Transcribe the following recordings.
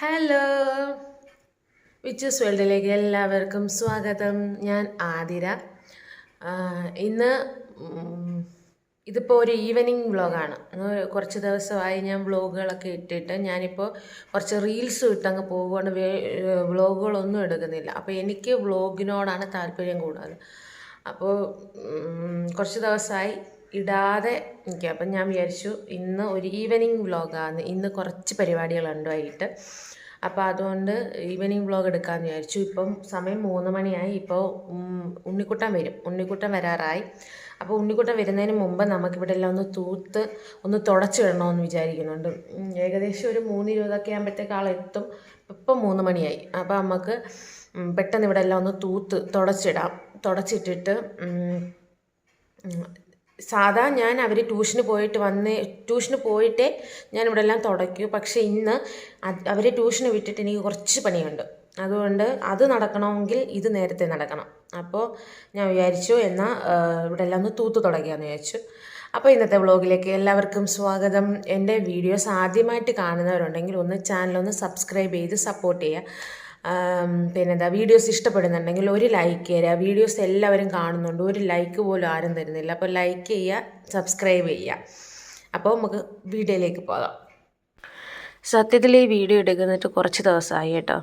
Hello witches വേൾഡിലേക്ക് എല്ലാവർക്കും സ്വാഗതം. ഞാൻ ആതിര. ഇന്ന് ഇതിപ്പോൾ ഒരു ഈവനിങ് വ്ളോഗാണ് കുറച്ച് ദിവസമായി ഞാൻ വ്ളോഗുകളൊക്കെ ഇട്ടിട്ട് ഞാനിപ്പോൾ കുറച്ച് റീൽസ് ഇട്ടങ്ങ് പോകുകൊണ്ട് വ്ളോഗുകളൊന്നും എടുക്കുന്നില്ല. അപ്പോൾ എനിക്ക് വ്ളോഗിനോടാണ് താല്പര്യം കൂടുതൽ. അപ്പോൾ കുറച്ച് ദിവസമായി ഇടാതെ നിൽക്കുക അപ്പം ഞാൻ വിചാരിച്ചു ഇന്ന് ഒരു ഈവനിങ് വ്ളോഗാണ് ഇന്ന് കുറച്ച് പരിപാടികളുണ്ട് വൈകിട്ട് അപ്പോൾ അതുകൊണ്ട് ഈവനിങ് വ്ളോഗ് എടുക്കാമെന്ന് വിചാരിച്ചു. ഇപ്പം സമയം മൂന്ന് മണിയായി. ഇപ്പോൾ ഉണ്ണിക്കുട്ടൻ വരും. ഉണ്ണിക്കുട്ടൻ വരാറായി. അപ്പോൾ ഉണ്ണിക്കുട്ടൻ വരുന്നതിന് മുമ്പ് നമുക്കിവിടെ എല്ലാം ഒന്ന് തൂത്ത് ഒന്ന് തുടച്ചു വിടണമെന്ന് വിചാരിക്കുന്നുണ്ട്. ഏകദേശം ഒരു മൂന്ന് ഇരുപതൊക്കെ ആകുമ്പോഴത്തേക്ക് ആളെത്തും ഇപ്പം മൂന്ന് മണിയായി. അപ്പോൾ നമുക്ക് പെട്ടെന്ന് ഇവിടെ എല്ലാം ഒന്ന് തൂത്ത് തുടച്ചിടാം. തുടച്ചിട്ടിട്ട് സാധാ ഞാൻ അവർ ട്യൂഷന് പോയിട്ട് വന്ന് ട്യൂഷന് പോയിട്ടേ ഞാൻ ഇവിടെ എല്ലാം തുടയ്ക്കും. പക്ഷേ ഇന്ന് അവർ ട്യൂഷന് വിട്ടിട്ട് എനിക്ക് കുറച്ച് പണിയുണ്ട്. അതുകൊണ്ട് അത് നടക്കണമെങ്കിൽ ഇത് നേരത്തെ നടക്കണം. അപ്പോൾ ഞാൻ വിചാരിച്ചു എന്നാൽ ഇവിടെ എല്ലാം ഒന്ന് തൂത്ത് തുടങ്ങിയെന്ന് വിചാരിച്ചു. അപ്പോൾ ഇന്നത്തെ വ്ളോഗിലേക്ക് എല്ലാവർക്കും സ്വാഗതം. എന്റെ വീഡിയോസ് ആദ്യമായിട്ട് കാണുന്നവരുണ്ടെങ്കിൽ ഒന്ന് ചാനലൊന്ന് സബ്സ്ക്രൈബ് ചെയ്ത് സപ്പോർട്ട് ചെയ്യുക. പിന്നെന്താ വീഡിയോസ് ഇഷ്ടപ്പെടുന്നുണ്ടെങ്കിൽ ഒരു ലൈക്ക് തരിക വീഡിയോസ് എല്ലാവരും കാണുന്നുണ്ട്. ഒരു ലൈക്ക് പോലും ആരും തരുന്നില്ല. അപ്പോൾ ലൈക്ക് ചെയ്യുക സബ്സ്ക്രൈബ് ചെയ്യുക. അപ്പോൾ നമുക്ക് വീഡിയോയിലേക്ക് പോകാം. സത്യത്തിൽ ഈ വീഡിയോ എടുക്കുന്നിട്ട് കുറച്ച് ദിവസമായി കേട്ടോ.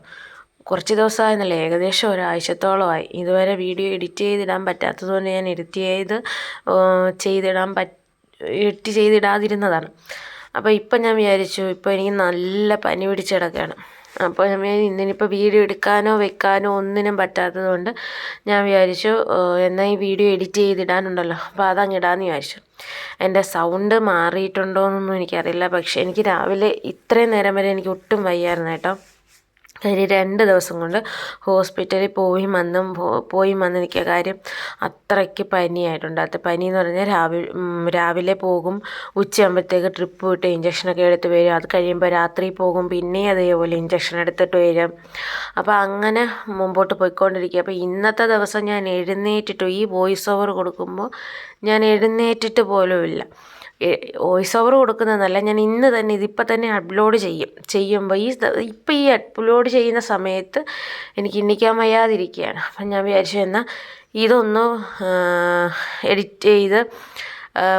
കുറച്ച് ദിവസമായെന്നല്ല ഏകദേശം ഒരാഴ്ചത്തോളമായി ഇതുവരെ വീഡിയോ എഡിറ്റ് ചെയ്തിടാൻ പറ്റാത്തതുകൊണ്ട് ഞാൻ എഡിറ്റ് ചെയ്ത് ചെയ്തിടാൻ പറ്റ എഡിറ്റ് ചെയ്തിടാതിരുന്നതാണ്. അപ്പോൾ ഇപ്പം ഞാൻ വിചാരിച്ചു ഇപ്പോൾ എനിക്ക് നല്ല പനി പിടിച്ച് അപ്പോൾ ഞാൻ ഇന്നിനിപ്പോൾ വീഡിയോ എടുക്കാനോ വെക്കാനോ ഒന്നിനും പറ്റാത്തത് കൊണ്ട് ഞാൻ വിചാരിച്ചു എന്നാൽ ഈ വീഡിയോ എഡിറ്റ് ചെയ്തിടാനുണ്ടല്ലോ അപ്പോൾ അതങ്ങ് ഇടാമെന്ന് വിചാരിച്ചു. എന്റെ സൗണ്ട് മാറിയിട്ടുണ്ടോ എന്നൊന്നും എനിക്കറിയില്ല. പക്ഷേ എനിക്ക് രാവിലെ ഇത്രയും നേരം വരെ എനിക്ക് ഒട്ടും വയ്യായിരുന്നു കേട്ടോ. കാര്യം രണ്ട് ദിവസം കൊണ്ട് ഹോസ്പിറ്റലിൽ പോയി വന്നും പോയി വന്ന് നിൽക്കുക. കാര്യം അത്രയ്ക്ക് പനിയായിട്ടുണ്ട്. അത് പനി എന്ന് പറഞ്ഞാൽ രാവിലെ രാവിലെ പോകും ഉച്ചയാകുമ്പോഴത്തേക്ക് ട്രിപ്പ് വിട്ട് ഇഞ്ചക്ഷനൊക്കെ എടുത്ത് വരും. അത് കഴിയുമ്പോൾ രാത്രി പോകും പിന്നെയും അതേപോലെ ഇഞ്ചക്ഷൻ എടുത്തിട്ട് വരും. അപ്പോൾ അങ്ങനെ മുമ്പോട്ട് പോയിക്കൊണ്ടിരിക്കുക. അപ്പോൾ ഇന്നത്തെ ദിവസം ഞാൻ എഴുന്നേറ്റിട്ട്. ഈ വോയിസ് ഓവർ കൊടുക്കുമ്പോൾ ഞാൻ എഴുന്നേറ്റിട്ട് പോലുമില്ല. വോയിസ് ഓവർ കൊടുക്കുന്നതല്ല ഞാൻ ഇന്ന് തന്നെ ഇതിപ്പോൾ തന്നെ അപ്ലോഡ് ചെയ്യും. ചെയ്യുമ്പോൾ ഈ ഇപ്പം ഈ അപ്ലോഡ് ചെയ്യുന്ന സമയത്ത് എനിക്ക് എണ്ണിക്കാൻ വയ്യാതിരിക്കുകയാണ്. അപ്പം ഞാൻ വിചാരിച്ചു എന്നാൽ ഇതൊന്ന് എഡിറ്റ് ചെയ്ത്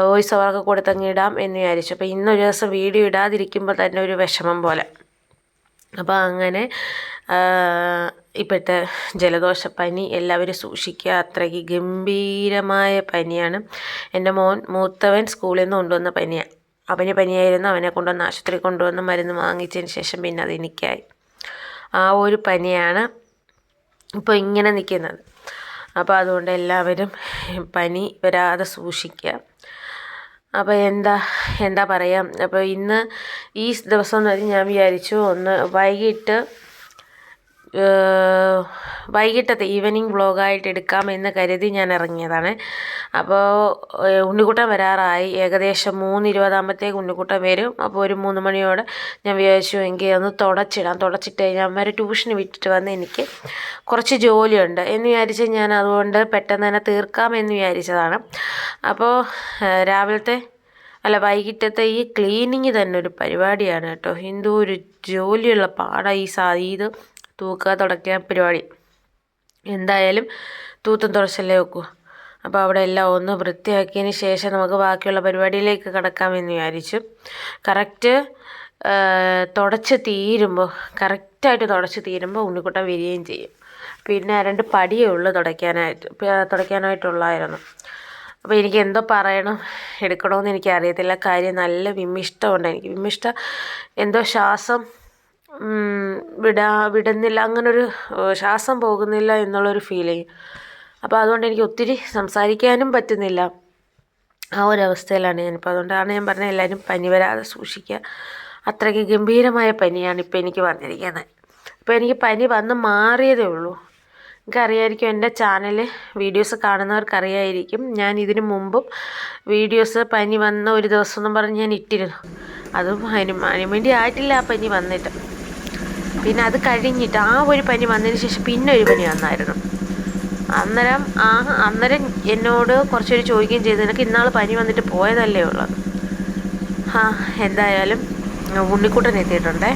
വോയിസ് ഓവറൊക്കെ കൊടുത്തങ്ങിടാം എന്ന് വിചാരിച്ചു. അപ്പോൾ ഇന്നൊരു ദിവസം വീഡിയോ ഇടാതിരിക്കുമ്പോൾ തന്നെ ഒരു വിഷമം പോലെ. അപ്പോൾ അങ്ങനെ ഇപ്പോഴത്തെ ജലദോഷപ്പനി എല്ലാവരും സൂക്ഷിക്കുക. അത്രയ്ക്ക് ഗംഭീരമായ പനിയാണ്. എന്റെ മോൻ മൂത്തവൻ സ്കൂളിൽ നിന്ന് കൊണ്ടുവന്ന പനിയാണ് അവന് പനിയായിരുന്നു. അവനെ കൊണ്ടുവന്ന് ആശുപത്രി കൊണ്ടുവന്ന് മരുന്ന് വാങ്ങിച്ചതിന് ശേഷം പിന്നെ അത് എനിക്കായി. ആ ഒരു പനിയാണ് ഇപ്പോൾ ഇങ്ങനെ നിൽക്കുന്നത്. അപ്പോൾ അതുകൊണ്ട് എല്ലാവരും പനി വരാതെ സൂക്ഷിക്കുക. അപ്പോൾ എന്താ എന്താ പറയുക അപ്പോൾ ഇന്ന് ഈ ദിവസം എന്ന് പറഞ്ഞാൽ ഞാൻ വിചാരിച്ചു ഒന്ന് വൈകിട്ട് വൈകിട്ടത്തെ ഈവനിങ് വ്ളോഗായിട്ട് എടുക്കാമെന്ന് കരുതി ഞാൻ ഇറങ്ങിയതാണ്. അപ്പോൾ ഉണ്ണിക്കുട്ടം വരാറായി. ഏകദേശം മൂന്ന് ഇരുപതാകുമ്പോഴത്തേക്ക് ഉണ്ണിക്കുട്ടൻ വരും. അപ്പോൾ ഒരു മൂന്ന് മണിയോടെ ഞാൻ വിചാരിച്ചു എങ്കിൽ ഒന്ന് തുടച്ചിടാം. തുടച്ചിട്ട് കഴിഞ്ഞാൽ അമ്മ ട്യൂഷന് വിട്ടിട്ട് വന്ന് എനിക്ക് കുറച്ച് ജോലിയുണ്ട് എന്ന് വിചാരിച്ച് ഞാൻ അതുകൊണ്ട് പെട്ടെന്ന് തന്നെ തീർക്കാം എന്ന് വിചാരിച്ചതാണ്. അപ്പോൾ രാവിലത്തെ അല്ല വൈകിട്ടത്തെ ഈ ക്ലീനിങ് തന്നെ ഒരു പരിപാടിയാണ് കേട്ടോ. എന്തോ ഒരു ജോലിയുള്ള പാടാണ് ഈ സാ ഇത് തൂക്കുക തുടക്കിയ പരിപാടി. എന്തായാലും തൂത്തും തുടച്ചല്ലേ വെക്കൂ. അപ്പോൾ അവിടെ എല്ലാം ഒന്ന് വൃത്തിയാക്കിയതിന് ശേഷം നമുക്ക് ബാക്കിയുള്ള പരിപാടിയിലേക്ക് കടക്കാമെന്ന് വിചാരിച്ചു. കറക്റ്റ് തുടച്ച് തീരുമ്പോൾ കറക്റ്റായിട്ട് തുടച്ച് തീരുമ്പോൾ ഉണ്ണിക്കുട്ടൻ വരികയും ചെയ്യും. പിന്നെ രണ്ട് പടിയേ ഉള്ളൂ തുടയ്ക്കാനായിട്ട് തുടയ്ക്കാനായിട്ടുള്ളായിരുന്നു. അപ്പോൾ എനിക്ക് എന്തോ പറയണം എടുക്കണമെന്ന് എനിക്ക് അറിയത്തില്ല കാര്യം നല്ല വിമ്മിഷ്ടമുണ്ട് എനിക്ക്. വിമ്മിഷ്ട എന്തോ ശ്വാസം വിടാ വിടുന്നില്ല അങ്ങനൊരു ശ്വാസം പോകുന്നില്ല എന്നുള്ളൊരു ഫീലിങ് അപ്പോൾ അതുകൊണ്ട് എനിക്ക് ഒത്തിരി സംസാരിക്കാനും പറ്റുന്നില്ല. ആ ഒരു അവസ്ഥയിലാണ് ഞാനിപ്പോൾ അതുകൊണ്ടാണ് ഞാൻ പറഞ്ഞത് എല്ലാവരും പനി വരാതെ സൂക്ഷിക്കുക. അത്രയ്ക്ക് ഗംഭീരമായ പനിയാണ് ഇപ്പോൾ എനിക്ക് വന്നിരിക്കുന്നത്. ഇപ്പോൾ എനിക്ക് പനി വന്ന് മാറിയതേ ഉള്ളൂ. എനിക്കറിയായിരിക്കും എന്റെ ചാനൽ വീഡിയോസ് കാണുന്നവർക്കറിയായിരിക്കും. ഞാൻ ഇതിനു മുമ്പും വീഡിയോസ് പനി വന്ന ഒരു ദിവസം എന്നും പറഞ്ഞ് ഞാൻ ഇട്ടിരുന്നു. അതും അതിന് വേണ്ടി ആയിട്ടില്ല ആ പനി വന്നിട്ട്. പിന്നെ അത് കഴിഞ്ഞിട്ട് ആ ഒരു പനി വന്നതിന് ശേഷം പിന്നെ ഒരു പനി വന്നായിരുന്നു. അന്നേരം ആ അന്നേരം എന്നോട് കുറച്ചൊരു ചോദിക്കുകയും ചെയ്തു. നിനക്ക് ഇന്നാൾ പനി വന്നിട്ട് പോയതല്ലേ ഉള്ളത് ആ എന്തായാലും ഉണ്ണിക്കുട്ടൻ എത്തിയിട്ടുണ്ടേ.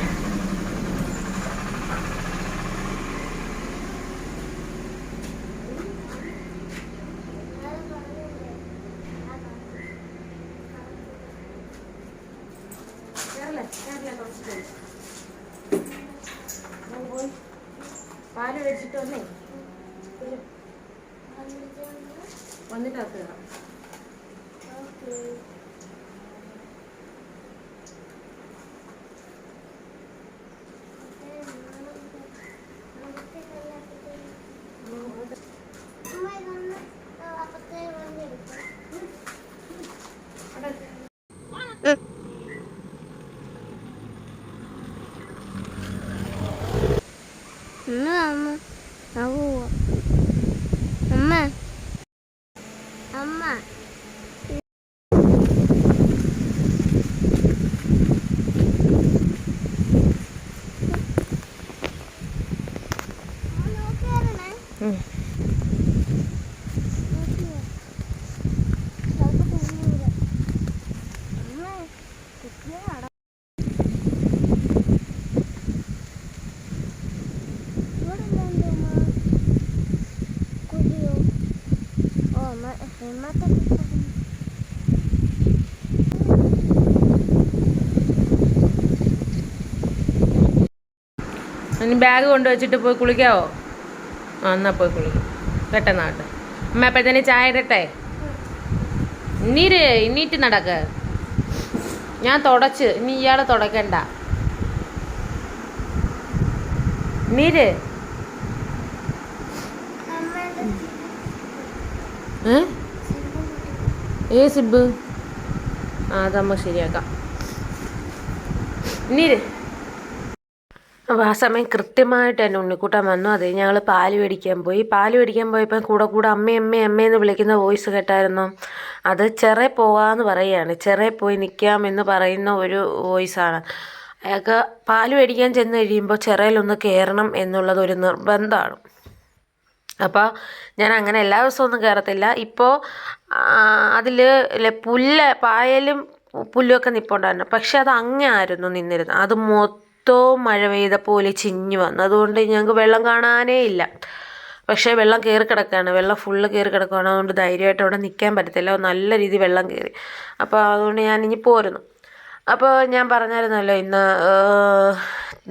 പാൽ വെച്ചിട്ട് വന്നേ. വന്നിട്ട് അകത്ത് കയറാം അമ്മ അമ്മ ഞാൻ പോവാ അമ്മ ഇനി ബാഗ് കൊണ്ടുവച്ചിട്ട് പോയി കുളിക്കാവോ? ആ എന്നാൽ പോയി കുളിക്കും. പെട്ടെന്നാട്ടെ അമ്മ അപ്പോഴത്തേന് ചായ ഇടട്ടെ? ഇന്നീര് ഇന്നീറ്റ് നടക്ക്. ഞാൻ തുടച്ച്. ഇനി ഇയാളെ തുടക്കണ്ട. നീര് ഏ? സിബ് ആ അതമ്മ ശരിയാക്കാം. നീര് അപ്പോൾ ആ സമയം കൃത്യമായിട്ട് എന്റെ ഉണ്ണിക്കുട്ടൻ വന്നു. അതെ ഞങ്ങൾ പാൽ മേടിക്കാൻ പോയി. പാൽ മേടിക്കാൻ പോയപ്പോൾ കൂടെ കൂടെ അമ്മ അമ്മ അമ്മയെന്ന് വിളിക്കുന്ന വോയിസ് കേട്ടായിരുന്നു. അത് ചെറ പോകാമെന്ന് പറയുകയാണ്. ചെറ പോയി നിൽക്കാം എന്ന് പറയുന്ന ഒരു വോയിസാണ്. അയാൾക്ക് പാൽ മേടിക്കാൻ ചെന്ന് കഴിയുമ്പോൾ ചെറയിലൊന്ന് കയറണം എന്നുള്ളത് ഒരു നിർബന്ധമാണ് അപ്പോൾ ഞാൻ അങ്ങനെ എല്ലാ ദിവസവും ഒന്നും കയറത്തില്ല ഇപ്പോൾ അതിൽ പുല്ല് പായലും പുല്ലുമൊക്കെ നിൽപ്പുണ്ടായിരുന്നു പക്ഷെ അത് അങ്ങായിരുന്നു നിന്നിരുന്നത്. അത് മൊത്തവും മഴ പെയ്ത പോലെ ചിഞ്ഞു വന്നു. അതുകൊണ്ട് ഞങ്ങൾക്ക് വെള്ളം കാണാനേ ഇല്ല. പക്ഷേ വെള്ളം കയറി കിടക്കുകയാണ്. വെള്ളം ഫുള്ള് കയറി കിടക്കുകയാണ്. അതുകൊണ്ട് ധൈര്യമായിട്ട് അവിടെ നിൽക്കാൻ പറ്റത്തില്ല. നല്ല രീതിയിൽ വെള്ളം കയറി. അപ്പോൾ അതുകൊണ്ട് ഞാൻ ഇനി പോരുന്നു. അപ്പോൾ ഞാൻ പറഞ്ഞായിരുന്നല്ലോ ഇന്ന്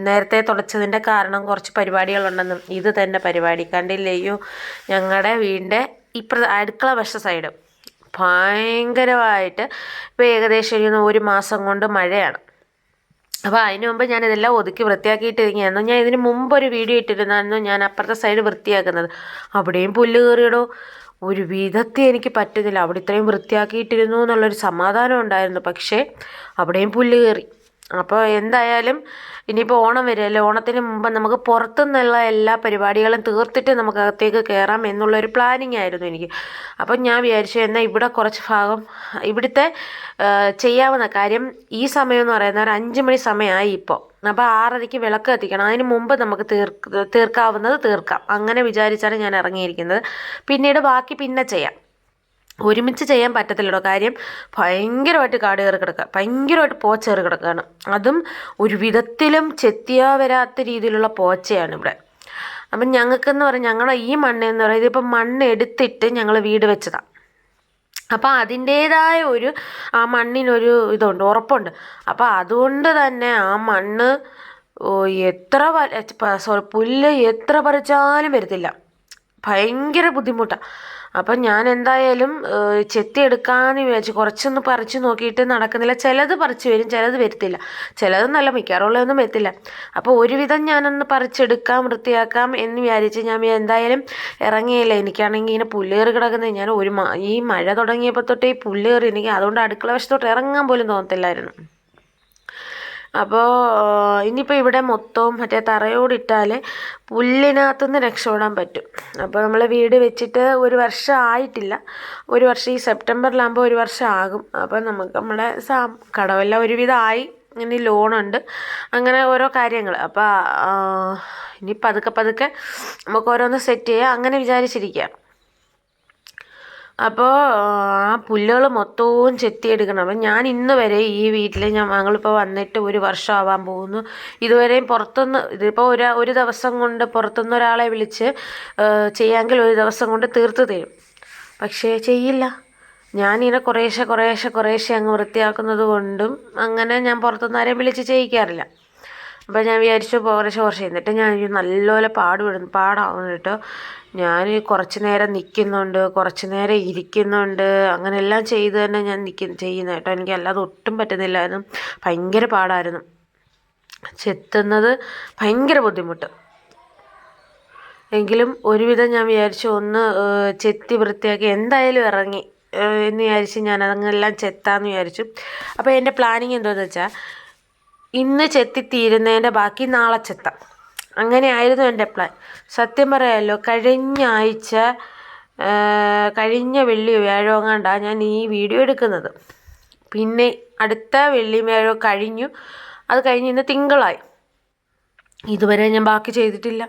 നേരത്തെ തുടച്ചതിന്റെ കാരണം കുറച്ച് പരിപാടികളുണ്ടെന്നും. ഇത് തന്നെ പരിപാടി. കണ്ടില്ലയോ ഞങ്ങളുടെ വീടിന്റെ ഇപ്പുറ അടുക്കള വശ സൈഡ് ഭയങ്കരമായിട്ട് ഇപ്പോൾ ഏകദേശം ഒരു ഒരു മാസം കൊണ്ട് മഴയാണ്. അപ്പോൾ അതിന് മുമ്പ് ഞാൻ ഇതെല്ലാം ഒതുക്കി വൃത്തിയാക്കിയിട്ടിരിക്കുകയായിരുന്നു. ഞാൻ ഇതിന് മുമ്പ് ഒരു വീഡിയോ ഇട്ടിരുന്നായിരുന്നു ഞാൻ അപ്പുറത്തെ സൈഡ് വൃത്തിയാക്കുന്നത്. അവിടെയും പുല്ല് കയറിയിടോ. ഒരു വിധത്തിൽ എനിക്ക് പറ്റുന്നില്ല. അവിടെ ഇത്രയും വൃത്തിയാക്കിയിട്ടിരുന്നു എന്നുള്ളൊരു സമാധാനം ഉണ്ടായിരുന്നു. പക്ഷേ അവിടെയും പുല്ല് കയറി. അപ്പോൾ എന്തായാലും ഇനിയിപ്പോൾ ഓണം വരുമല്ലോ ഓണത്തിന് മുമ്പ് നമുക്ക് പുറത്തുനിന്നുള്ള എല്ലാ പരിപാടികളും തീർത്തിട്ട് നമുക്ക് അകത്തേക്ക് കയറാം എന്നുള്ളൊരു പ്ലാനിങ് ആയിരുന്നു എനിക്ക്. അപ്പം ഞാൻ വിചാരിച്ചു എന്നാൽ ഇവിടെ കുറച്ച് ഭാഗം ഇവിടുത്തെ ചെയ്യാവുന്ന കാര്യം ഈ സമയം എന്ന് പറയുന്ന ഒരു അഞ്ച് മണി സമയമായി ഇപ്പോൾ അപ്പോൾ ആറരയ്ക്ക് വിളക്ക് കത്തിക്കണം. അതിന് മുമ്പ് നമുക്ക് തീർക്ക് തീർക്കാവുന്നത് തീർക്കാം. അങ്ങനെ വിചാരിച്ചാണ് ഞാൻ ഇറങ്ങിയിരിക്കുന്നത്. പിന്നീട് ബാക്കി പിന്നെ ചെയ്യാം. ഒരുമിച്ച് ചെയ്യാൻ പറ്റത്തില്ലടോ. കാര്യം ഭയങ്കരമായിട്ട് കാട് കയറി കിടക്കുക ഭയങ്കരമായിട്ട് പോച്ച കയറി കിടക്കുകയാണ് അതും ഒരു വിധത്തിലും ചെത്തിയാ വരാത്ത രീതിയിലുള്ള പോച്ചയാണ് ഇവിടെ. അപ്പം ഞങ്ങൾക്കെന്ന് പറഞ്ഞാൽ ഞങ്ങളുടെ ഈ മണ്ണ് എന്ന് പറയുന്നത് ഇതിപ്പം മണ്ണ് എടുത്തിട്ട് ഞങ്ങൾ വീട് വെച്ചതാണ് അപ്പോൾ അതിന്റേതായ ഒരു ആ മണ്ണിനൊരു ഇതുണ്ട് ഉറപ്പുണ്ട്. അപ്പോൾ അതുകൊണ്ട് തന്നെ ആ മണ്ണ് എത്ര സോറി പുല്ല് എത്ര പറിച്ചാലും വരത്തില്ല. ഭയങ്കര ബുദ്ധിമുട്ടാണ് അപ്പം ഞാൻ എന്തായാലും ചെത്തി എടുക്കാമെന്ന് വിചാരിച്ചു കുറച്ചൊന്ന് പറിച്ചു നോക്കിയിട്ട് നടക്കുന്നില്ല. ചിലത് പറിച്ചു വരും ചിലത് വരത്തില്ല. നല്ല മിക്കാറുള്ളതൊന്നും വരത്തില്ല. അപ്പോൾ ഒരുവിധം ഞാനൊന്ന് പറിച്ചെടുക്കാം വൃത്തിയാക്കാം എന്ന് വിചാരിച്ച് ഞാൻ എന്തായാലും ഇറങ്ങിയില്ല. എനിക്കാണെങ്കിൽ ഇങ്ങനെ പുല്ലേറി കിടക്കുന്നത് ഞാൻ ഒരു ഈ മഴ തുടങ്ങിയപ്പോൾ തൊട്ടേ ഈ പുല്ലേറി. എനിക്ക് അതുകൊണ്ട് അടുക്കള വശത്തോട്ട് ഇറങ്ങാൻ പോലും തോന്നത്തില്ലായിരുന്നു. അപ്പോൾ ഇനിയിപ്പോൾ ഇവിടെ മൊത്തവും മറ്റേ തറയോടിട്ടാൽ പുല്ലിനകത്തുനിന്ന് രക്ഷപ്പെടാൻ പറ്റും. അപ്പോൾ നമ്മൾ വീട് വെച്ചിട്ട് ഒരു വർഷം ആയിട്ടില്ല. ഒരു വർഷം ഈ സെപ്റ്റംബറിലാകുമ്പോൾ ഒരു വർഷം ആകും. അപ്പോൾ നമുക്ക് നമ്മുടെ സാ കടമെല്ലാം ഒരുവിധം ആയി ഇനി ലോണുണ്ട്. അങ്ങനെ ഓരോ കാര്യങ്ങൾ അപ്പോൾ ഇനി പതുക്കെ പതുക്കെ നമുക്ക് ഓരോന്ന് സെറ്റ് ചെയ്യാം. അങ്ങനെ വിചാരിച്ചിരിക്കുക അപ്പോൾ ആ പുല്ലുകൾ മൊത്തവും ചെത്തിയെടുക്കണം. അപ്പം ഞാൻ ഇന്ന് വരെ ഈ വീട്ടിൽ ഞങ്ങളിപ്പോൾ വന്നിട്ട് ഒരു വർഷം ആവാൻ പോകുന്നു. ഇതുവരെയും പുറത്തുനിന്ന് ഇതിപ്പോൾ ഒരു ഒരു ദിവസം കൊണ്ട് പുറത്തുനിന്ന് ഒരാളെ വിളിച്ച് ചെയ്യാമെങ്കിൽ ഒരു ദിവസം കൊണ്ട് തീർത്ത് തരും. പക്ഷേ ചെയ്യില്ല. ഞാനിങ്ങനെ കുറേശ്ശെ കുറേശ്ശെ കുറേശ്ശെ അങ്ങ് വൃത്തിയാക്കുന്നത് കൊണ്ടും അങ്ങനെ ഞാൻ പുറത്തുനിന്ന് ആരെയും വിളിച്ച് ചെയ്യിക്കാറില്ല. അപ്പോൾ ഞാൻ വിചാരിച്ചു കുറച്ച് കുറച്ച് എന്നിട്ട് ഞാൻ നല്ലപോലെ പാടുപെടുന്നു പാടാവുന്നിട്ട് ഞാൻ കുറച്ച് നേരം നിൽക്കുന്നുണ്ട് കുറച്ച് നേരം ഇരിക്കുന്നുണ്ട്. അങ്ങനെ എല്ലാം ചെയ്ത് തന്നെ ഞാൻ നിൽക്കുന്നു ചെയ്യുന്നത് കേട്ടോ. എനിക്ക് അല്ലാതെ ഒട്ടും പറ്റുന്നില്ലായിരുന്നു ഭയങ്കര പാടായിരുന്നു. ചെത്തുന്നത് ഭയങ്കര ബുദ്ധിമുട്ട്. എങ്കിലും ഒരുവിധം ഞാൻ വിചാരിച്ചു ഒന്ന് ചെത്തി വൃത്തിയാക്കി എന്തായാലും ഇറങ്ങി. എന്ന് വിചാരിച്ച് ഞാൻ അതങ്ങെല്ലാം ചെത്താന്ന് വിചാരിച്ചു. അപ്പോൾ എന്റെ പ്ലാനിങ് എന്താണെന്ന് വെച്ചാൽ ഇന്ന് ചെത്തി തീരുന്നതിന്റെ ബാക്കി നാളെ ചെത്താം. അങ്ങനെയായിരുന്നു എന്റെ പ്ലാൻ സത്യം പറയാമല്ലോ കഴിഞ്ഞ ആഴ്ച കഴിഞ്ഞ വെള്ളി വ്യാഴമെങ്ങാണ്ടാണ് ഞാൻ ഈ വീഡിയോ എടുക്കുന്നത്. പിന്നെ അടുത്ത വെള്ളി വ്യാഴം കഴിഞ്ഞു. അത് കഴിഞ്ഞ് ഇന്ന് തിങ്കളായി. ഇതുവരെ ഞാൻ ബാക്കി ചെയ്തിട്ടില്ല.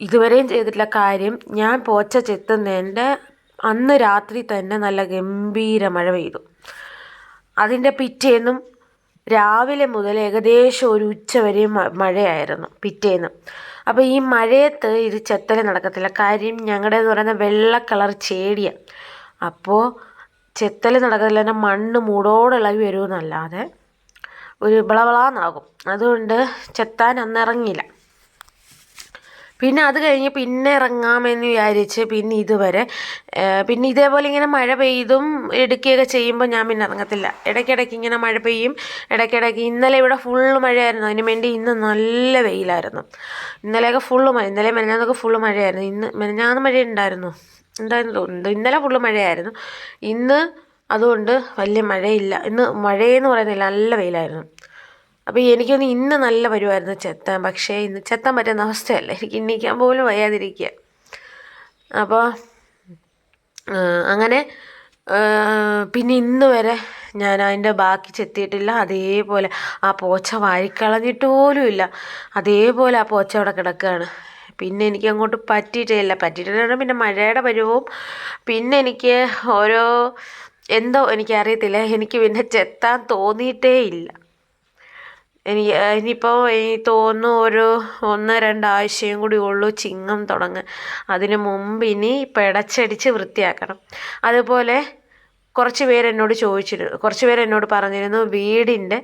ഇതുവരെയും ചെയ്തിട്ടില്ല. കാര്യം ഞാൻ പോച്ച ചെത്തുന്നതിന്റെ അന്ന് രാത്രി തന്നെ നല്ല ഗംഭീര മഴ പെയ്തു. അതിന്റെ പിറ്റേന്നും രാവിലെ മുതൽ ഏകദേശം ഒരു ഉച്ച വരെ മഴയായിരുന്നു പിറ്റേന്ന്. അപ്പോൾ ഈ മഴയത്ത് ഇത് ചെത്തൽ നടക്കത്തില്ല. കാര്യം ഞങ്ങളുടെ എന്ന് പറയുന്ന വെള്ള കളർ ചേടിയാണ് അപ്പോൾ ചെത്തൽ നടക്കത്തില്ല എന്റെ മണ്ണ് മൂടോടെ ഇളകി വരുമെന്നല്ലാതെ ഒരു ബളബളാന്നാകും അതുകൊണ്ട് ചെത്താൻ അന്ന് ഇറങ്ങിയില്ല പിന്നെ അത് കഴിഞ്ഞ് പിന്നെ ഇറങ്ങാമെന്ന് വിചാരിച്ച് പിന്നെ ഇതുവരെ പിന്നെ ഇതേപോലെ ഇങ്ങനെ മഴ പെയ്തും എടുക്കുകയൊക്കെ ചെയ്യുമ്പോൾ ഞാൻ പിന്നെ ഇറങ്ങത്തില്ല. ഇടയ്ക്കിടയ്ക്ക് ഇങ്ങനെ മഴ പെയ്യും. ഇടയ്ക്കിടയ്ക്ക് ഇന്നലെ ഇവിടെ ഫുള്ള് മഴയായിരുന്നു. അതിന് വേണ്ടി ഇന്ന് നല്ല വെയിലായിരുന്നു. ഇന്നലെയൊക്കെ ഫുള്ള് മഴ ഇന്നലെ മെനഞ്ഞാന്നൊക്കെ ഫുള്ള് മഴയായിരുന്നു. ഇന്ന് മെനഞ്ഞാന്ന് മഴ ഉണ്ടായിരുന്നു. ഉണ്ടായിരുന്നു ഇന്നലെ ഫുള്ള് മഴയായിരുന്നു. ഇന്ന് അതുകൊണ്ട് വലിയ മഴയില്ല. ഇന്ന് മഴയെന്ന് പറയുന്നില്ല നല്ല വെയിലായിരുന്നു. അപ്പോൾ എനിക്കൊന്ന് ഇന്ന് നല്ല വരുമായിരുന്നു ചെത്താൻ. പക്ഷേ ഇന്ന് ചെത്താൻ പറ്റുന്ന അവസ്ഥയല്ല. എനിക്ക് ഇന്നിക്കാൻ പോലും വയ്യാതിരിക്കുക. അപ്പോൾ അങ്ങനെ പിന്നെ ഇന്ന് വരെ ഞാൻ അതിന്റെ ബാക്കി ചെത്തിയിട്ടില്ല. അതേപോലെ ആ പോച്ച വാരിക്കളഞ്ഞിട്ട് ഇല്ല. അതേപോലെ ആ പോച്ച അവിടെ കിടക്കുകയാണ്. പിന്നെ എനിക്ക് അങ്ങോട്ട് പറ്റിയിട്ടില്ല. പറ്റിയിട്ടില്ല പിന്നെ മഴയുടെ പരുവവും. പിന്നെ എനിക്ക് ഓരോ എന്തോ എനിക്കറിയത്തില്ല. എനിക്ക് പിന്നെ ചെത്താൻ തോന്നിയിട്ടേ ഇല്ല. എനിക്ക് ഇനിയിപ്പോൾ തോന്നുന്നു ഒരു ഒന്ന് രണ്ടാഴ്ചയും കൂടി ഉള്ളൂ ചിങ്ങം തുടങ്ങാൻ അതിന് മുമ്പ് ഇനി പെടച്ചടിച്ച് വൃത്തിയാക്കണം. അതുപോലെ കുറച്ച് പേര് എന്നോട് ചോദിച്ചിരുന്നു കുറച്ച് പേര് എന്നോട് പറഞ്ഞിരുന്നു വീടിന്റെ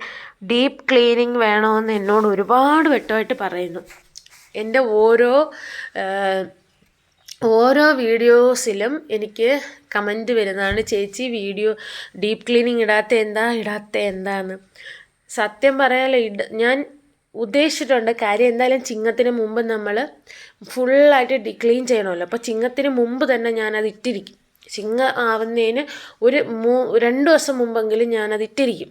ഡീപ്പ് ക്ലീനിങ് വേണമെന്ന് എന്നോട് ഒരുപാട് വട്ടമായിട്ട് പറയുന്നു. എന്റെ ഓരോ ഓരോ വീഡിയോസിലും എനിക്ക് കമന്റ് വരുന്നതാണ് ചേച്ചി വീഡിയോ ഡീപ്പ് ക്ലീനിങ് ഇടാത്ത എന്താ ഇടാത്ത എന്താന്ന്? സത്യം പറയാലോ ഇട ഞാൻ ഉദ്ദേശിച്ചിട്ടുണ്ട് കാര്യം എന്തായാലും ചിങ്ങത്തിന് മുമ്പ് നമ്മൾ ഫുള്ളായിട്ട് ഡി ക്ലീൻ ചെയ്യണമല്ലോ. അപ്പോൾ ചിങ്ങത്തിന് മുമ്പ് തന്നെ ഞാനത് ഇട്ടിരിക്കും. ചിങ്ങ ആവുന്നതിന് ഒരു മൂ രണ്ട് ദിവസം മുമ്പെങ്കിലും ഞാനത് ഇട്ടിരിക്കും.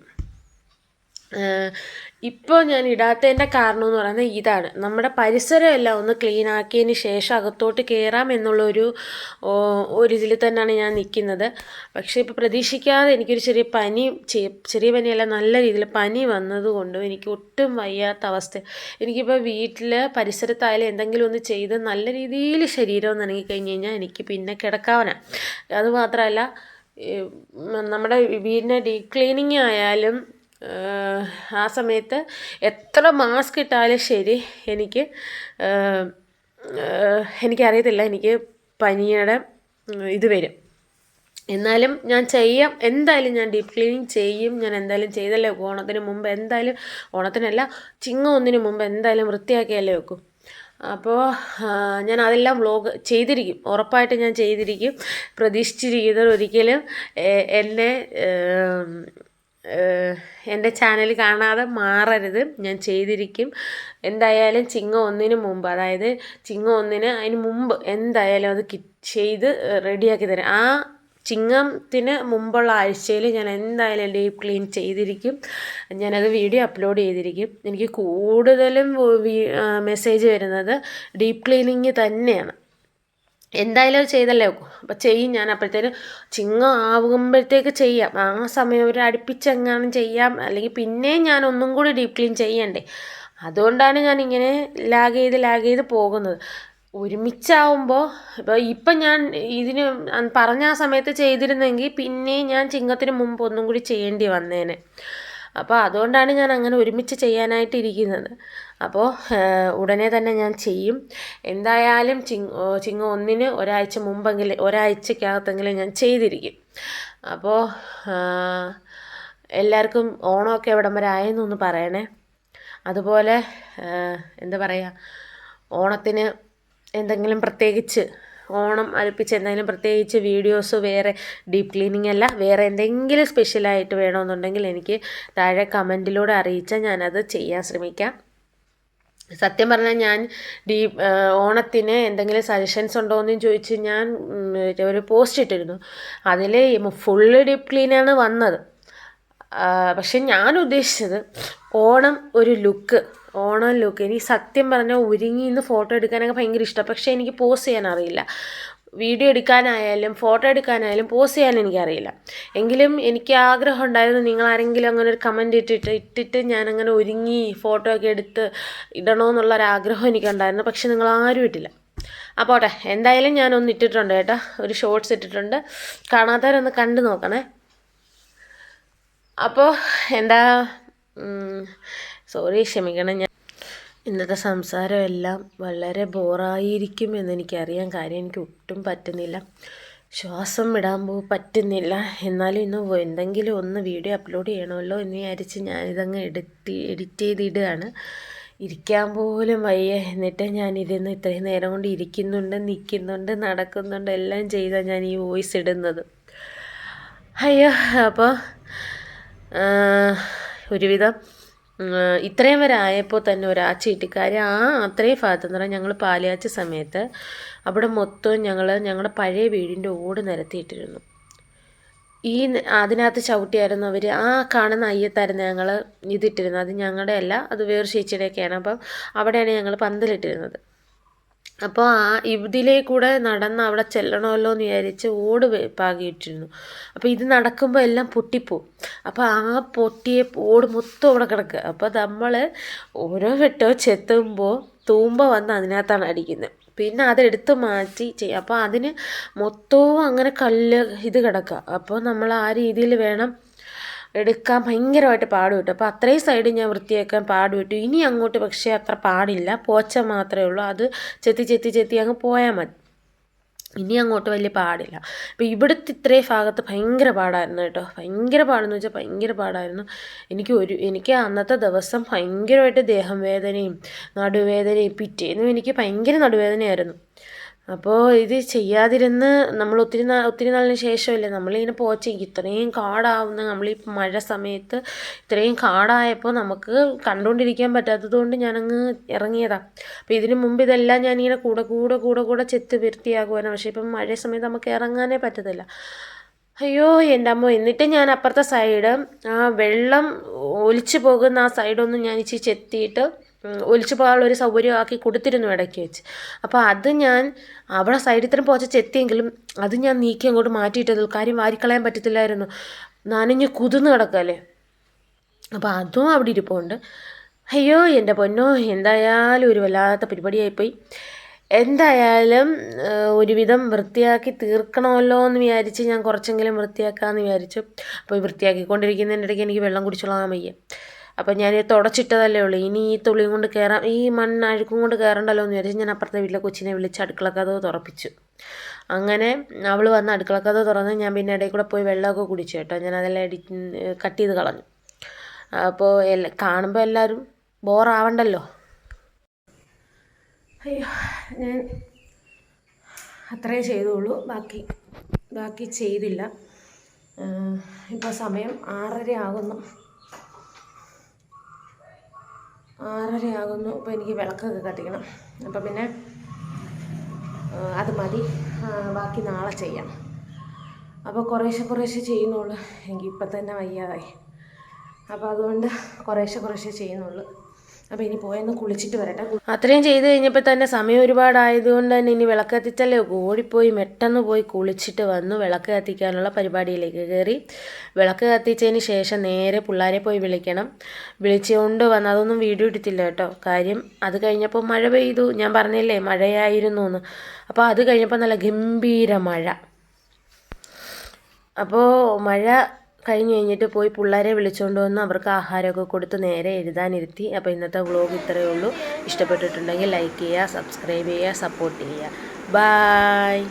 ഇപ്പോൾ ഞാൻ ഇടാത്തതിന്റെ കാരണം എന്ന് പറയുന്നത് ഇതാണ്. നമ്മുടെ പരിസരം എല്ലാം ഒന്ന് ക്ലീൻ ആക്കിയതിന് ശേഷം അകത്തോട്ട് കയറാം എന്നുള്ളൊരു ഒരു ഇതിൽ തന്നെയാണ് ഞാൻ നിൽക്കുന്നത് പക്ഷേ ഇപ്പോൾ പ്രതീക്ഷിക്കാതെ എനിക്കൊരു ചെറിയ പനി ചെറിയ പനിയല്ല നല്ല രീതിയിൽ പനി വന്നതുകൊണ്ടും എനിക്ക് ഒട്ടും വയ്യാത്ത അവസ്ഥ. എനിക്കിപ്പോൾ വീട്ടിൽ പരിസരത്തായാലും എന്തെങ്കിലും ഒന്ന് ചെയ്ത് നല്ല രീതിയിൽ ശരീരം ഒന്ന് ഇണങ്ങി കഴിഞ്ഞ് കഴിഞ്ഞാൽ എനിക്ക് പിന്നെ കിടക്കാവനാണ് അതുമാത്രമല്ല നമ്മുടെ വീടിന്റെ ഡീപ് ക്ലീനിങ് ആയാലും ആ സമയത്ത് എത്ര മാസ്ക് ഇട്ടാലും ശരി എനിക്ക് എനിക്കറിയത്തില്ല എനിക്ക് പനിയുടെ ഇത് വരും. എന്നാലും ഞാൻ ചെയ്യാം എന്തായാലും ഞാൻ ഡീപ്പ് ക്ലീനിങ് ചെയ്യും ഞാൻ എന്തായാലും ചെയ്തല്ലേ വെക്കും ഓണത്തിന് മുമ്പ് എന്തായാലും ഓണത്തിനല്ല ചിങ്ങ ഒന്നിന് മുമ്പ് എന്തായാലും വൃത്തിയാക്കിയല്ലേ വെക്കും. അപ്പോൾ ഞാൻ അതെല്ലാം വ്ലോഗ് ചെയ്തിരിക്കും ഉറപ്പായിട്ട് ഞാൻ ചെയ്തിരിക്കും പ്രതീക്ഷിച്ചിരിക്കുന്നത് ഒരിക്കലും എന്നെ എന്റെ ചാനൽ കാണാതെ മാറരുത്. ഞാൻ ചെയ്തിരിക്കും. എന്തായാലും ചിങ്ങ ഒന്നിന് മുമ്പ് അതായത് ചിങ്ങ ഒന്നിന് അതിന് മുമ്പ് എന്തായാലും അത് കി ചെയ്ത് റെഡിയാക്കി തരാം. ആ ചിങ്ങത്തിന് മുമ്പുള്ള ആഴ്ചയിൽ ഞാൻ എന്തായാലും ഡീപ്പ് ക്ലീൻ ചെയ്തിരിക്കും. ഞാനത് വീഡിയോ അപ്ലോഡ് ചെയ്തിരിക്കും. എനിക്ക് കൂടുതലും മെസ്സേജ് വരുന്നത് ഡീപ്പ് ക്ലീനിങ് തന്നെയാണ്. എന്തായാലും അത് ചെയ്തല്ലേ? അപ്പോൾ ചെയ്യും ഞാൻ. അപ്പോഴത്തേന് ചിങ്ങ ആകുമ്പോഴത്തേക്ക് ചെയ്യാം. ആ സമയം ഒരു അടുപ്പിച്ചെങ്ങാനും ചെയ്യാം. അല്ലെങ്കിൽ പിന്നെയും ഞാൻ ഒന്നും കൂടി ഡീപ് ക്ലീൻ ചെയ്യണ്ടേ. അതുകൊണ്ടാണ് ഞാൻ ഇങ്ങനെ ലാഗ് ചെയ്ത് ലാഗ് ചെയ്ത് പോകുന്നത്. ഒരുമിച്ചാവുമ്പോൾ ഇപ്പോൾ ഇപ്പം ഞാൻ ഇതിന് പറഞ്ഞ ആ സമയത്ത് ചെയ്തിരുന്നെങ്കിൽ പിന്നെയും ഞാൻ ചിങ്ങത്തിന് മുമ്പ് ഒന്നും കൂടി ചെയ്യേണ്ടി വന്നേനെ. അപ്പോൾ അതുകൊണ്ടാണ് ഞാൻ അങ്ങനെ ഒരുമിച്ച് ചെയ്യാനായിട്ടിരിക്കുന്നത്. അപ്പോൾ ഉടനെ തന്നെ ഞാൻ ചെയ്യും. എന്തായാലും ചിങ് ചിങ്ങ ഒന്നിന് ഒരാഴ്ച മുമ്പെങ്കിലും ഒരാഴ്ചക്കകത്തെങ്കിലും ഞാൻ ചെയ്തിരിക്കും. അപ്പോൾ എല്ലാവർക്കും ഓണമൊക്കെ എവിടം വരെ ആയെന്നൊന്ന് പറയണേ. അതുപോലെ എന്താ പറയുക ഓണത്തിന് എന്തെങ്കിലും പ്രത്യേകിച്ച് ഓണം അടുപ്പിച്ച് എന്തെങ്കിലും പ്രത്യേകിച്ച് വീഡിയോസ് വേറെ ഡീപ്പ് ക്ലീനിങ് അല്ല വേറെ എന്തെങ്കിലും സ്പെഷ്യലായിട്ട് വേണമെന്നുണ്ടെങ്കിൽ എനിക്ക് താഴെ കമന്റിലൂടെ അറിയിച്ചാൽ ഞാനത് ചെയ്യാൻ ശ്രമിക്കാം. സത്യം പറഞ്ഞാൽ ഞാൻ ഡീ ഓണത്തിന് എന്തെങ്കിലും സജഷൻസ് ഉണ്ടോ എന്ന് ചോദിച്ച് ഞാൻ ഒരു പോസ്റ്റ് ഇട്ടിരുന്നു. അതിൽ ഫുള്ള് ഡീപ്പ് ക്ലീനാണ് വന്നത്. പക്ഷെ ഞാൻ ഉദ്ദേശിച്ചത് ഓണം ഒരു ലുക്ക് ഓണം ലുക്ക് എനിക്ക് സത്യം പറഞ്ഞാൽ ഒരുങ്ങി ഇന്ന് ഫോട്ടോ എടുക്കാനൊക്കെ ഭയങ്കര ഇഷ്ടമാണ് പക്ഷേ എനിക്ക് പോസ് ചെയ്യാൻ അറിയില്ല. വീഡിയോ എടുക്കാനായാലും ഫോട്ടോ എടുക്കാനായാലും പോസ് ചെയ്യാൻ എനിക്കറിയില്ല എങ്കിലും എനിക്ക് ആഗ്രഹം ഉണ്ടായിരുന്നു നിങ്ങൾ ആരെങ്കിലും അങ്ങനെ ഒരു കമന്റ് ഇട്ടിട്ട് ഇട്ടിട്ട് ഞാനങ്ങനെ ഒരുങ്ങി ഫോട്ടോ ഒക്കെ എടുത്ത് ഇടണമെന്നുള്ളൊരാഗ്രഹം എനിക്കുണ്ടായിരുന്നു. പക്ഷെ നിങ്ങൾ ആരും ഇട്ടില്ല. അപ്പോട്ടെ പോട്ടെ. എന്തായാലും ഞാനൊന്ന് ഇട്ടിട്ടുണ്ട് കേട്ടോ. ഒരു ഷോർട്സ് ഇട്ടിട്ടുണ്ട്. കാണാത്തവരൊന്ന് കണ്ടു നോക്കണേ. അപ്പോൾ എന്താ സോറി ക്ഷമിക്കണം ഞാൻ. ഇന്നത്തെ സംസാരമെല്ലാം വളരെ ബോറായിരിക്കും എന്നെനിക്കറിയാം കാര്യം. എനിക്ക് ഒട്ടും പറ്റുന്നില്ല. ശ്വാസം വിടാൻ പോ പറ്റുന്നില്ല. എന്നാലും ഇന്ന് എന്തെങ്കിലും ഒന്ന് വീഡിയോ അപ്ലോഡ് ചെയ്യണമല്ലോ എന്ന് വിചാരിച്ച് ഞാനിതങ്ങ് എഡിറ്റ് എഡിറ്റ് ചെയ്തിടുകയാണ്. ഇരിക്കാൻ പോലും വയ്യ. എന്നിട്ട് ഞാനിരുന്ന് ഇത്രയും നേരം കൊണ്ട് ഇരിക്കുന്നുണ്ട് നിൽക്കുന്നുണ്ട് നടക്കുന്നുണ്ട് എല്ലാം ചെയ്താണ് ഞാൻ ഈ വോയിസ് ഇടുന്നത്. അയ്യോ അപ്പോൾ ഒരുവിധം ഇത്രയും വരെ ആയപ്പോൾ തന്നെ ഒരാഴ്ച ഇട്ടിക്കാർ ആ അത്രയും ഭാഗത്ത് എന്ന് പറഞ്ഞാൽ ഞങ്ങൾ പാലിയാച്ച സമയത്ത് അവിടെ മൊത്തം ഞങ്ങൾ ഞങ്ങളുടെ പഴയ വീടിന്റെ ഓട് നിരത്തിയിട്ടിരുന്നു ഈ അതിനകത്ത് ചവിട്ടിയായിരുന്നു അവർ ആ കാണുന്ന അയ്യത്തായിരുന്നു ഞങ്ങൾ ഇതിട്ടിരുന്നത് അത് ഞങ്ങളുടെ അല്ല അത് വേറെ ചേച്ചിയുടെയൊക്കെയാണ്. അപ്പം അവിടെയാണ് ഞങ്ങൾ പന്തലിട്ടിരുന്നത്. അപ്പോൾ ആ ഇതിലേ കൂടെ നടന്ന് അവിടെ ചെല്ലണമല്ലോ എന്ന് വിചാരിച്ച് ഓട് പാകിയിട്ടിരുന്നു. അപ്പോൾ ഇത് നടക്കുമ്പോൾ എല്ലാം പൊട്ടിപ്പോവും. അപ്പോൾ ആ പൊട്ടിയ ഓട് മൊത്തം അവിടെ കിടക്കുക. അപ്പോൾ നമ്മൾ ഓരോ വെട്ടോ ചെത്തുമ്പോൾ തൂമ്പ വന്ന് അതിനകത്താണ് അടിക്കുന്നത് പിന്നെ അതെടുത്ത് മാറ്റി ചെയ്യുക അപ്പോൾ അതിന് മൊത്തവും അങ്ങനെ കല്ല് ഇത് കിടക്കുക. അപ്പോൾ നമ്മൾ ആ രീതിയിൽ വേണം എടുക്കാൻ ഭയങ്കരമായിട്ട് പാടുവിട്ടു അപ്പോൾ അത്രയും സൈഡ് ഞാൻ വൃത്തിയാക്കാൻ പാടുവിട്ടു ഇനി അങ്ങോട്ട് പക്ഷേ അത്ര പാടില്ല. പോച്ച മാത്രമേ ഉള്ളൂ. അത് ചെത്തി ചെത്തി ചെത്തി അങ്ങ് പോയാൽ മതി. ഇനി അങ്ങോട്ട് വലിയ പാടില്ല. അപ്പോൾ ഇവിടുത്തെ ഇത്രയും ഭാഗത്ത് ഭയങ്കര പാടായിരുന്നു കേട്ടോ. ഭയങ്കര പാടെന്ന് വെച്ചാൽ ഭയങ്കര പാടായിരുന്നു. എനിക്ക് ഒരു എനിക്ക് അന്നത്തെ ദിവസം ഭയങ്കരമായിട്ട് ദേഹം വേദനയും നടുവേദനയും പിറ്റേന്നും എനിക്ക് ഭയങ്കര നടുവേദനയായിരുന്നു. അപ്പോൾ ഇത് ചെയ്യാതിരുന്ന് നമ്മൾ ഒത്തിരി നാ ഒത്തിരി നാളിന് ശേഷമല്ലേ നമ്മളിങ്ങനെ പോച്ച ഇത്രയും കാടാവുന്ന നമ്മൾ ഈ മഴ സമയത്ത് ഇത്രയും കാടായപ്പോൾ നമുക്ക് കണ്ടുകൊണ്ടിരിക്കാൻ പറ്റാത്തത് കൊണ്ട് ഞാനങ്ങ് ഇറങ്ങിയതാണ് അപ്പോൾ ഇതിന് മുമ്പ് ഇതെല്ലാം ഞാനിങ്ങനെ കൂടെ കൂടെ കൂടെ കൂടെ ചെത്ത് വൃത്തിയാകുവാനാണ് പക്ഷേ ഇപ്പം മഴ സമയത്ത് നമുക്ക് ഇറങ്ങാനേ പറ്റത്തില്ല. അയ്യോ എന്റെ അമ്മ എന്നിട്ട് ഞാൻ അപ്പുറത്തെ സൈഡ് ആ വെള്ളം ഒലിച്ചു പോകുന്ന ആ സൈഡൊന്നും ഞാൻ ഇച്ചിരി ചെത്തിയിട്ട് ഒലിച്ചു പോകാനുള്ള ഒരു സൗകര്യമാക്കി കൊടുത്തിരുന്നു ഇടയ്ക്ക് വെച്ച്. അപ്പോൾ അത് ഞാൻ അവിടെ സൈഡിൽ തരം പോച്ച ചെത്തിയെങ്കിലും അത് ഞാൻ നീക്കി അങ്ങോട്ട് മാറ്റിയിട്ടത് കാര്യം വാരിക്കളയാൻ പറ്റത്തില്ലായിരുന്നു. നനഞ്ഞ് കുതിർന്ന് കിടക്കല്ലേ. അപ്പോൾ അതും അവിടെ ഇരിപ്പുണ്ട്. അയ്യോ എന്റെ പൊന്നോ എന്തായാലും ഒരു വല്ലാത്ത പരിപാടിയായിപ്പോയി. എന്തായാലും ഒരുവിധം വൃത്തിയാക്കി തീർക്കണമല്ലോ എന്ന് വിചാരിച്ച് ഞാൻ കുറച്ചെങ്കിലും വൃത്തിയാക്കാമെന്ന് വിചാരിച്ചു. അപ്പോൾ വൃത്തിയാക്കിക്കൊണ്ടിരിക്കുന്നതിന്റെ ഇടയ്ക്ക് എനിക്ക് വെള്ളം കുടിച്ചോളാൻ വയ്യ. അപ്പോൾ ഞാൻ തുടച്ചിട്ടതല്ലേ ഉള്ളൂ. ഇനി ഈ തുള്ളിയും കൊണ്ട് കയറാം ഈ മണ്ണ് അഴുക്കും കൊണ്ട് കയറണ്ടല്ലോ എന്ന് വിചാരിച്ച് ഞാൻ അപ്പുറത്തെ വീട്ടിലെ കൊച്ചിനെ വിളിച്ച് അടുക്കളക്കഥവ് തുറപ്പിച്ചു. അങ്ങനെ അവൾ വന്ന് അടുക്കളക്കഥവ് തുറന്ന് ഞാൻ പിന്നെ ഇടയിൽ കൂടെ പോയി വെള്ളമൊക്കെ കുടിച്ചു കേട്ടോ. ഞാൻ അതെല്ലാം എഡി കട്ട് ചെയ്ത് കളഞ്ഞു. അപ്പോൾ എല്ലാ കാണുമ്പോൾ എല്ലാവരും ബോറാവണ്ടല്ലോ. അയ്യോ ഞാൻ അത്രേ ചെയ്തുള്ളൂ. ബാക്കി ബാക്കി ചെയ്തില്ല. ഇപ്പോൾ സമയം ആറര ആകുന്നു. ആറര അപ്പോൾ എനിക്ക് വിളക്കൊക്കെ കത്തിക്കണം. അപ്പം പിന്നെ അത് മതി. ബാക്കി നാളെ ചെയ്യാം. അപ്പോൾ കുറേശ്ശെ കുറേശ്ശെ ചെയ്യുന്നുള്ളൂ. എനിക്ക് ഇപ്പം തന്നെ വയ്യാതായി. അപ്പോൾ അതുകൊണ്ട് കുറേശ്ശെ കുറേശ്ശെ ചെയ്യുന്നുള്ളൂ. അപ്പോൾ ഇനി പോയെന്ന് കുളിച്ചിട്ട് വരട്ടെ. അത്രയും ചെയ്ത് കഴിഞ്ഞപ്പോൾ തന്നെ സമയം ഒരുപാടായതുകൊണ്ട് തന്നെ ഇനി വിളക്ക് കത്തിച്ചല്ലേ ഓടിപ്പോയി പെട്ടെന്ന് പോയി കുളിച്ചിട്ട് വന്നു വിളക്ക് കത്തിക്കാനുള്ള പരിപാടിയിലേക്ക് കയറി വിളക്ക് കത്തിച്ചതിന് ശേഷം നേരെ പിള്ളേരെ പോയി വിളിക്കണം. വിളിച്ചുകൊണ്ട് വന്ന് അതൊന്നും വീഡിയോ എടുത്തില്ല കേട്ടോ. കാര്യം അത് കഴിഞ്ഞപ്പോൾ മഴ പെയ്തു. ഞാൻ പറഞ്ഞില്ലേ മഴയായിരുന്നു എന്ന്. അപ്പോൾ അത് കഴിഞ്ഞപ്പോൾ നല്ല ഗംഭീര മഴ. അപ്പോൾ മഴ കഴിഞ്ഞ് കഴിഞ്ഞിട്ട് പോയി പിള്ളേരെ വിളിച്ചുകൊണ്ട് വന്ന് അവർക്ക് ആഹാരമൊക്കെ കൊടുത്ത് നേരെ എഴുതാനിരുത്തി. അപ്പോൾ ഇന്നത്തെ വ്ളോഗ് ഇത്രയേ ഉള്ളൂ. ഇഷ്ടപ്പെട്ടിട്ടുണ്ടെങ്കിൽ ലൈക്ക് ചെയ്യുക സബ്സ്ക്രൈബ് ചെയ്യുക സപ്പോർട്ട് ചെയ്യുക. ബായ്